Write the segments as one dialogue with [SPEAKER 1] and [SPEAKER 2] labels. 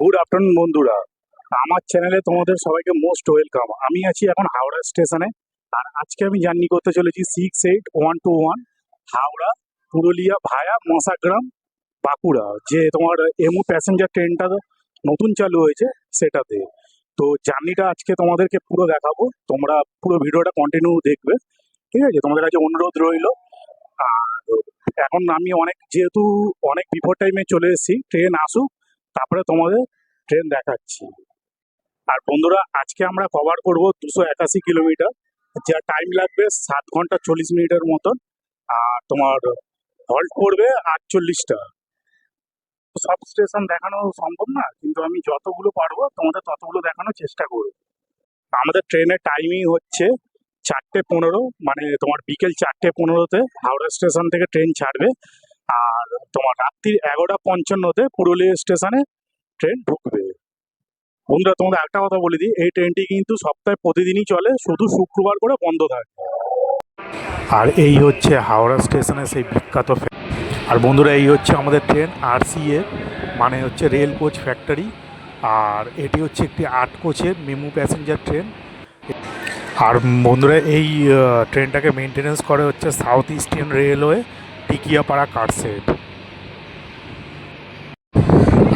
[SPEAKER 1] Good afternoon বন্ধুরা। আমার চ্যানেলে তোমাদের সবাইকে মোস্ট ওয়েলকাম আমি আছি এখন হাওড়া স্টেশনে আর আজকে আমি জার্নি করতে চলেছি six eight one two one Howrah, Purulia via Masagram Bankura, যে তোমার এমু প্যাসেঞ্জার ট্রেনটা নতুন চালু হয়েছে সেটাতে। তো জার্নিটা আজকে তোমাদেরকে পুরো দেখাবো। তোমরা পুরো ভিডিওটা কন্টিনিউ দেখবে। ঠিক আছে? তোমাদের কাছে অনুরোধ রইল। আর এখন আমি অনেক, যেহেতু অনেক বিফোর টাইমে চলে এসেছি ট্রেন আসুক তারপরে তোমাদের ট্রেন দেখাচ্ছি। আর বন্ধুরা, আজকে আমরা কভার করব দুশো একাশি কিলোমিটার। যা টাইম লাগবে সাত ঘণ্টা চল্লিশ মিনিটের মতন। আর তোমার হল্ট পড়বে আটচল্লিশটা। সব স্টেশন দেখানো সম্ভব না, কিন্তু আমি যতগুলো পারব তোমাদের ততগুলো দেখানোর চেষ্টা করব। আমাদের ট্রেনের টাইমিং হচ্ছে চারটে পনেরো মানে তোমার বিকেল চারটে পনেরোতে হাওড়া স্টেশন থেকে ট্রেন ছাড়বে। আর তোমার রাত্রি এগারোটা পঞ্চান্নতে পুরুলিয়া স্টেশনে ট্রেন ঢুকবে। বন্ধুরা, তোমাদের একটা কথা বলে দিই, এই ট্রেনটি কিন্তু সপ্তাহে প্রতিদিনই চলে, শুধু শুক্রবার করে বন্ধ থাকে। আর এই হচ্ছে হাওড়া স্টেশনের সেই বিখ্যাত আর বন্ধুরা, এই হচ্ছে আমাদের ট্রেন আরসিএ মানে হচ্ছে রেল কোচ ফ্যাক্টরি, আর এটি হচ্ছে একটি আট কোচের মেমু প্যাসেঞ্জার ট্রেন। আর বন্ধুরা, এই ট্রেনটাকে মেনটেনেন্স করে হচ্ছে south eastern railway Tikiapara car shed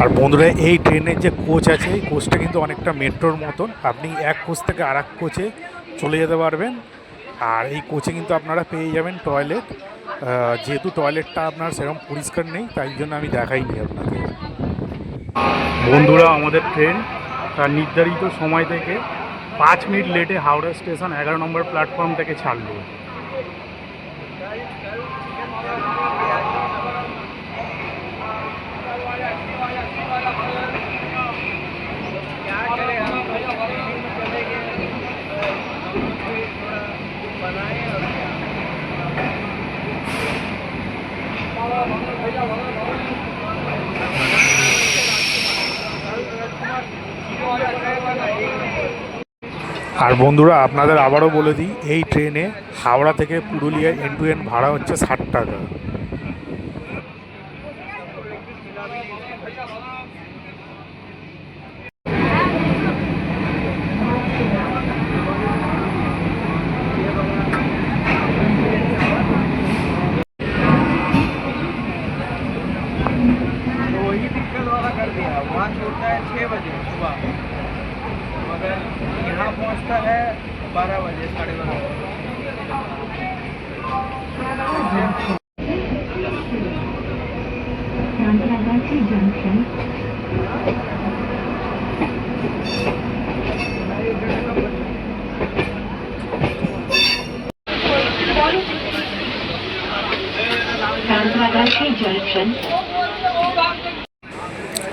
[SPEAKER 1] আর বন্ধুরা, এই ট্রেনের যে কোচ আছে, এই কোচটা কিন্তু অনেকটা মেট্রোর মতন। আপনি এক কোচ থেকে আর এক কোচে চলে যেতে পারবেন। আর এই কোচে কিন্তু আপনারা পেয়ে যাবেন টয়লেট। যেহেতু টয়লেটটা আপনার সেরকম পরিষ্কার নেই, তাই জন্য আমি দেখাইনি আপনাকে। বন্ধুরা, আমাদের ট্রেন তার নির্ধারিত সময় থেকে পাঁচ মিনিট লেটে হাওড়া স্টেশন এগারো নম্বর প্ল্যাটফর্ম থেকে ছাড়লো। আর বন্ধুরা, আপনাদের আবারও বলে দিই, এই ট্রেনে হাওড়া থেকে পুরুলিয়া এন্ড টু এন্ড ভাড়া হচ্ছে ষাট টাকা।
[SPEAKER 2] यहाँ पहुँचता है बारह बजे साढ़े बारह बजे
[SPEAKER 3] Rangagati Junction. Rangagati Junction.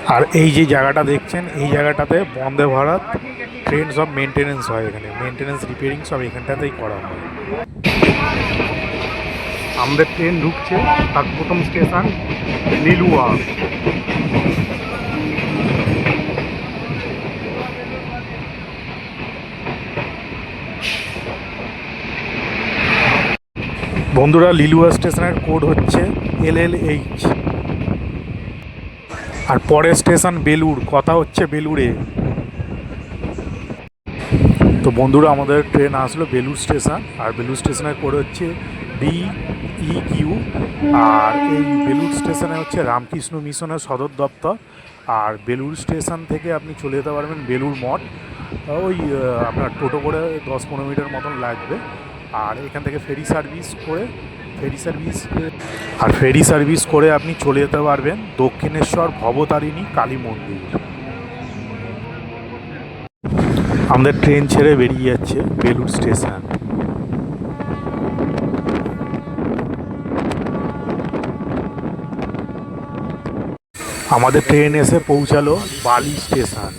[SPEAKER 1] আর এই যে জায়গাটা দেখছেন এই জায়গাটাতে বন্দে ভারত ট্রেন সব মেনটেনেন্স হয় এখানে। মেনটেনেন্স রিপেয়ারিং সব এখানটাতেই করা হয়। আমাদের ট্রেন ঢুকছে তার প্রথম স্টেশন লিলুয়া বন্ধুরা লিলুয়া স্টেশনের কোড হচ্ছে এল এল এইচ আর পরের স্টেশন বেলুড় কথা হচ্ছে বেলুড়ে। তো বন্ধুরা, আমাদের ট্রেন আসলো বেলুড় স্টেশন আর বেলুড় স্টেশনের করে হচ্ছে বি ই কিউ আর এই বেলুড় স্টেশনে হচ্ছে রামকৃষ্ণ মিশনের সদর দপ্তর, আর বেলুড় স্টেশন থেকে আপনি চলে যেতে পারবেন বেলুড় মঠ। ওই আপনার টোটো করে দশ পনেরো মিটার মতন লাগবে। আর এখান থেকে ফেরি সার্ভিস করে, ফেরি সার্ভিস আর ফেরি সার্ভিস করে আপনি চলে যেতে পারবেন দক্ষিণেশ্বর ভবতারিণী কালী মন্দির। আমাদের ট্রেন ছেড়ে বেরিয়ে যাচ্ছে বেলুর স্টেশন। আমাদের ট্রেন এসে পৌঁছালো বালি স্টেশন।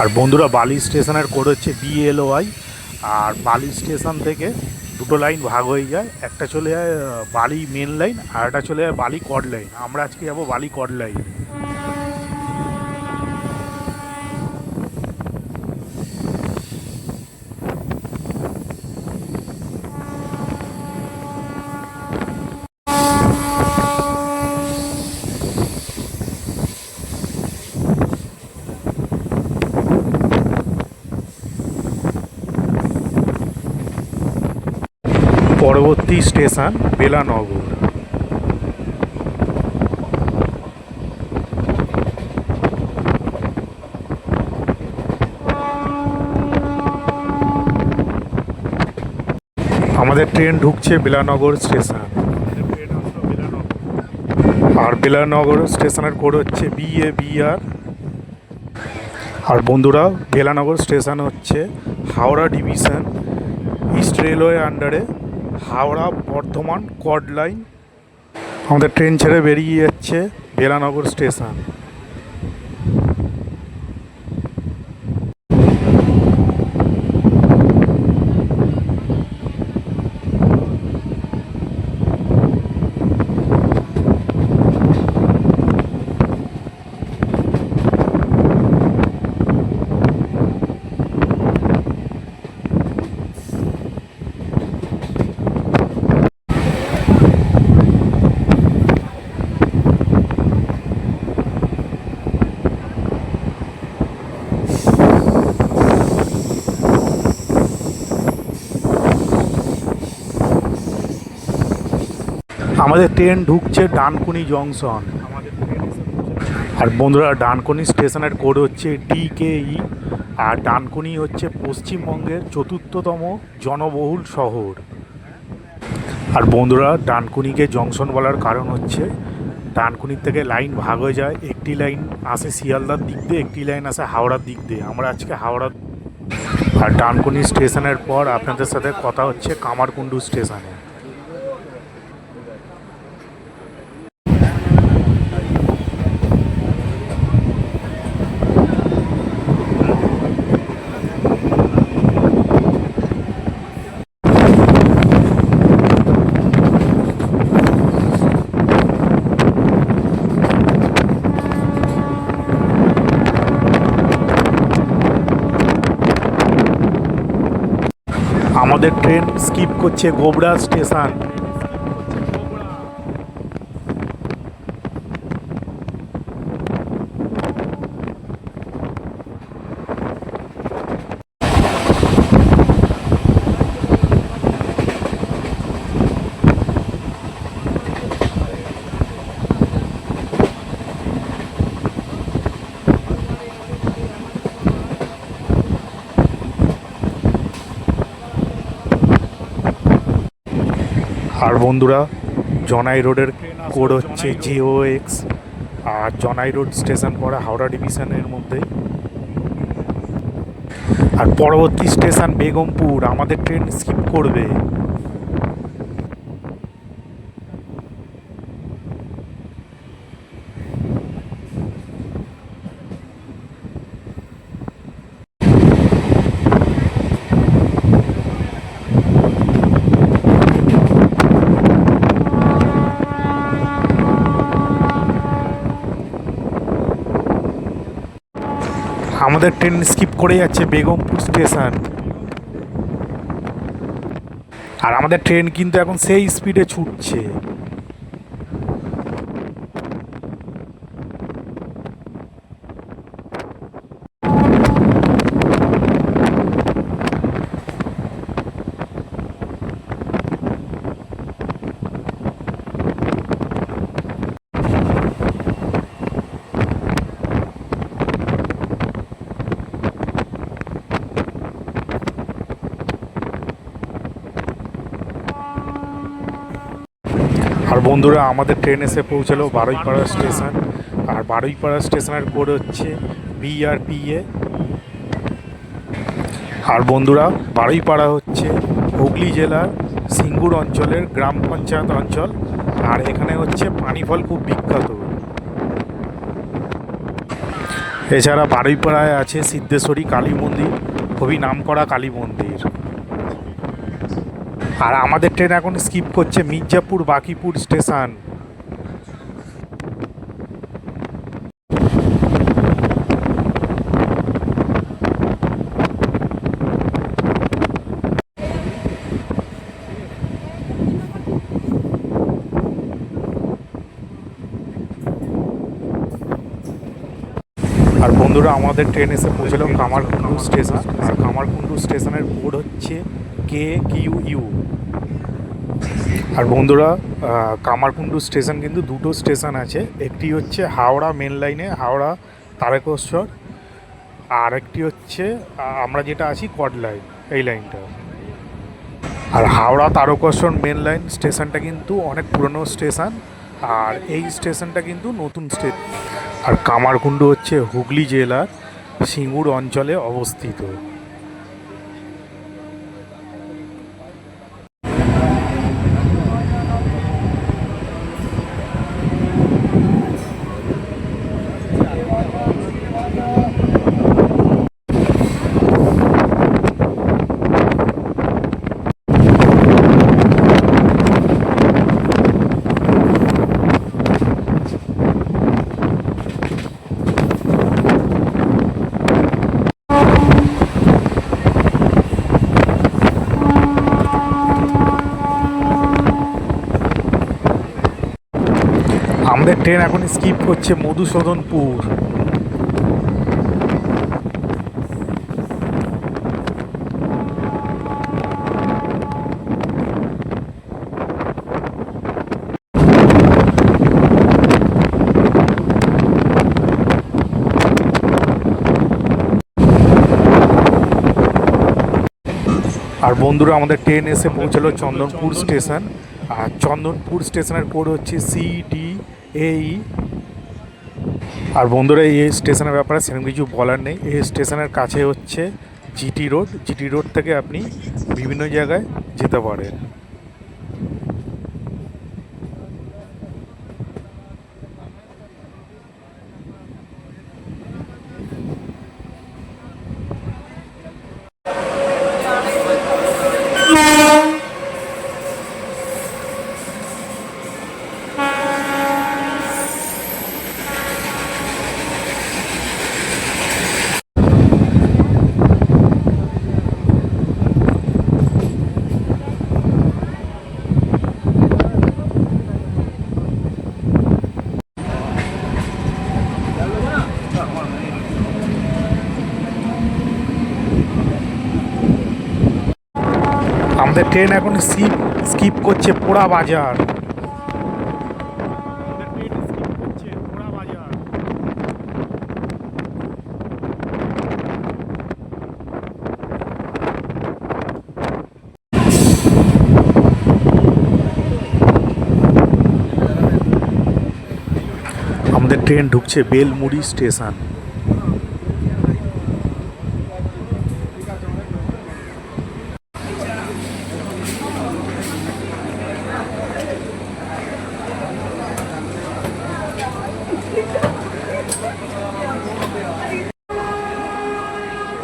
[SPEAKER 1] আর বন্ধুরা, বালি স্টেশনের কোড হচ্ছে বিএলওআই আর বালি স্টেশন থেকে দুটো লাইন ভাগ হয়ে যায়। একটা চলে যায় বালি মেন লাইন আর একটা চলে যায় বালি কড লাইন আমরা আজকে যাব বালি কড লাইন পরবর্তী স্টেশন বেলানগর। আমাদের ট্রেন ঢুকছে বেলানগর স্টেশন। আর বেলানগর স্টেশনের কোড হচ্ছে বি এ বি আর আর বন্ধুরা, বেলানগর স্টেশন হচ্ছে হাওড়া ডিভিশন, ইস্ট রেলওয়ে আন্ডারে হাওড়া বর্ধমান কড লাইন আমাদের ট্রেন ছেড়ে বেরিয়ে যাচ্ছে বেলানগর স্টেশন। আমাদের ট্রেন ঢুকছে ডানকুনি জংশন। আর বন্ধুরা, ডানকুনি স্টেশনের কোড হচ্ছে ডিকেই আর ডানকুনি হচ্ছে পশ্চিমবঙ্গের চতুর্থতম জনবহুল শহর। আর বন্ধুরা, ডানকুনিকে জংশন বলার কারণ হচ্ছে, ডানকুনির থেকে লাইন ভাগ হয়ে যায়, একটি লাইন আসে শিয়ালদার দিক দিয়ে, একটি লাইন আসে হাওড়ার দিক দিয়ে। আমরা আজকে হাওড়া আর ডানকুনি স্টেশনের পর আপনাদের সাথে কথা হচ্ছে কামারকুণ্ডু স্টেশনে। আমাদের ট্রেন স্কিপ করছে গোবরা স্টেশন। আর বন্ধুরা, জনাই রোডের কোড হচ্ছে জিও এক্স আর জনাই রোড স্টেশন পড়ে হাওড়া ডিভিশনের মধ্যে। আর পরবর্তী স্টেশন বেগমপুর, আমাদের ট্রেন স্কিপ করবে। আমাদের ট্রেন স্কিপ করে যাচ্ছে বেগমপুর স্টেশন। আর আমাদের ট্রেন কিন্তু এখন সেই স্পিডে ছুটছে। আর বন্ধুরা, আমাদের ট্রেন এসে পৌঁছালো বারুইপাড়া স্টেশন আর বারুইপাড়া স্টেশনের কোড হচ্ছে বিআরপিএ আর বন্ধুরা, বারুইপাড়া হচ্ছে হুগলি জেলার সিঙ্গুর অঞ্চলের গ্রাম পঞ্চায়েত অঞ্চল। আর এখানে হচ্ছে পানিফল খুব বিখ্যাত। এছাড়া বারুইপাড়ায় আছে সিদ্ধেশ্বরী কালী মন্দির। খুবই নামকরা কালী মন্দির। আর আমাদের ট্রেন এখন স্কিপ করছে মির্জাপুর বাকিপুর স্টেশন। আর বন্ধুরা, আমাদের ট্রেন এসে পৌঁছলো কামারকুণ্ডু স্টেশন। আর কামারকুণ্ডু স্টেশনের কোড হচ্ছে কে কিউ ইউ। আর বন্ধুরা কামারকুণ্ডু স্টেশন কিন্তু দুটো স্টেশন আছে। একটি হচ্ছে হাওড়া মেন লাইনে, হাওড়া তারকেশ্বর, আর একটি হচ্ছে আমরা যেটা আছি কড লাইন এই লাইনটা। আর হাওড়া তারকেশ্বর মেন লাইন স্টেশনটা কিন্তু অনেক পুরনো স্টেশন, আর এই স্টেশনটা কিন্তু নতুন স্টেশন আর কামারকুণ্ডু হচ্ছে হুগলি জেলার সিঙ্গুর অঞ্চলে অবস্থিত আমাদের ট্রেন এখন স্কিপ করছে মধুসূদনপুর। আর বন্ধুরা, আমাদের ট্রেন এসে পৌঁছালো চন্দনপুর স্টেশন। আর চন্দনপুর স্টেশনের কোড হচ্ছে সি ডি এই আর বন্ধুরা, এই স্টেশনের ব্যাপারে সেরকম কিছু বলার নেই। এই স্টেশনের কাছে হচ্ছে জিটি রোড। জিটি রোড থেকে আপনি বিভিন্ন জায়গায় যেতে পারেন। আমাদের ট্রেন এখন স্কিপ স্কিপ করছে পোড়া বাজার। আমাদের ট্রেন ঢুকছে বেলমুড়ি স্টেশন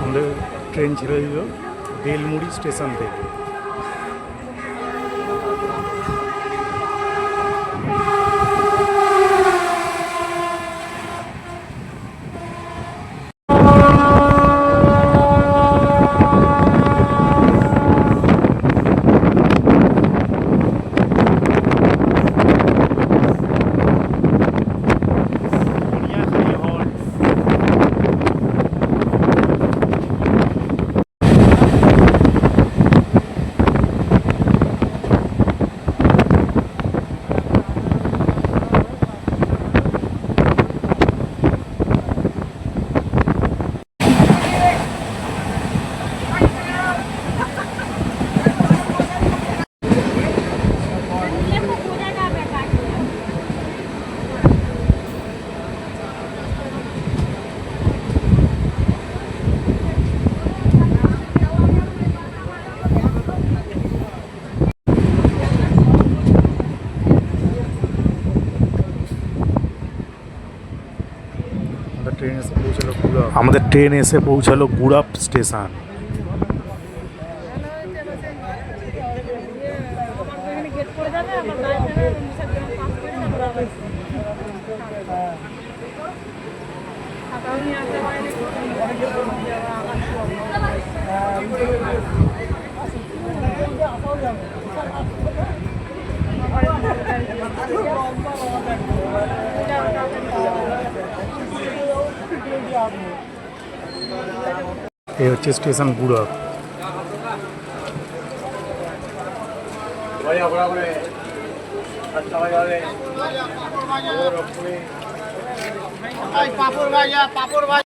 [SPEAKER 1] আমাদের ট্রেন ছেড়ে দিল বেলমুড়ি স্টেশন থেকে। আমাদের ট্রেন এসে পৌঁছালো গুড়াপ স্টেশন। এই হচ্ছে স্টেশন গুড়ক
[SPEAKER 2] পাপড় ভাজা পাপড় ভাজা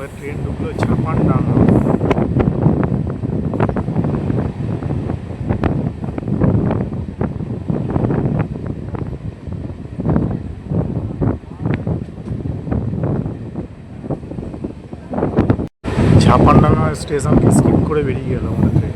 [SPEAKER 1] আমাদের ট্রেন ঢুকলো ছাপান ডাঙ্গা ছাপানডাঙ্গা স্টেশনকে স্কিপ করে বেরিয়ে গেল আমাদের ট্রেন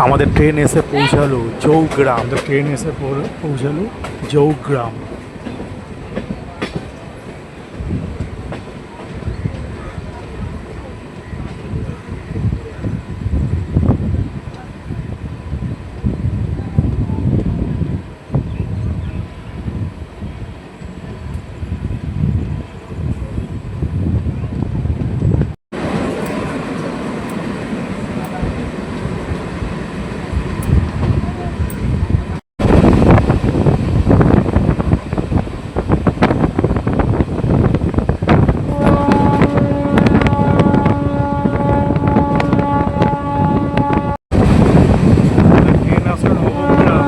[SPEAKER 1] আমাদের ট্রেন এসে পৌঁছালো জৌগ্রাম আমাদের ট্রেন এসে পৌঁছালো জৌগ্রাম আমাদের ট্রেন আসলো নবগ্রাম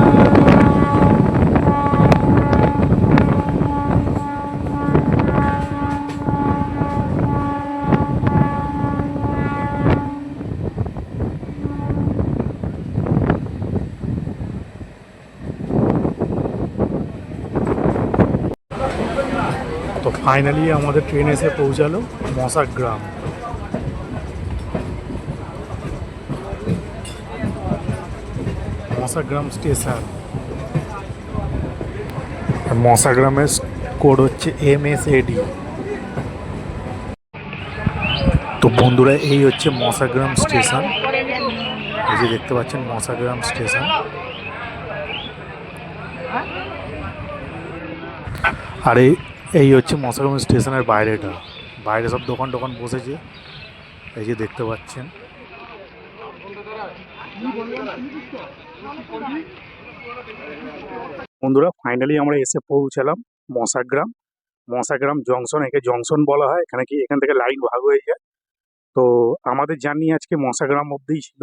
[SPEAKER 1] তো ফাইনালি আমাদের ট্রেন এসে পৌঁছালো মশাগ্রাম মশাগ্রাম স্টেশন। মশাগ্রামের কোড হচ্ছে এম এস এডি তো বন্ধুরা, এই হচ্ছে মশাগ্রাম স্টেশন। এই যে দেখতে পাচ্ছেন মশাগ্রাম স্টেশন। আর এই এই হচ্ছে মশাগ্রাম স্টেশনের বাইরেটা। বাইরে সব দোকান টোকান বসেছে। এই যে দেখতে পাচ্ছেন। বন্ধুরা ফাইনালি আমরা এসে পৌঁছালাম মশাগ্রাম। মশাগ্রাম জংশন একে জংশন বলা হয়। এখানে কি এখান থেকে লাইন ভাগ হয়ে যায়। তো আমাদের জার্নি আজকে মশাগ্রাম অবধিই ছিল।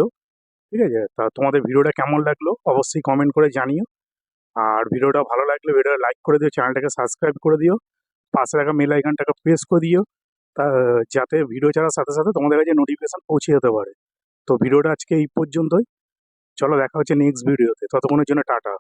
[SPEAKER 1] ঠিক আছে? তা তোমাদের ভিডিওটা কেমন লাগল অবশ্যই কমেন্ট করে জানিও। আর ভিডিওটা ভালো লাগলে ভিডিওটা লাইক করে দিও চ্যানেলটাকে সাবস্ক্রাইব করে দিও। পাশে থাকা মেল আইকনটাকে প্রেস করে দিও। তা, যাতে ভিডিও ছাড়ার সাথে সাথে তোমাদের কাছে নোটিফিকেশান পৌঁছে যেতে পারে। তো ভিডিওটা আজকে এই পর্যন্তই। চলো দেখা হচ্ছে নেক্সট ভিডিওতে ততক্ষণের জন্য টাটা।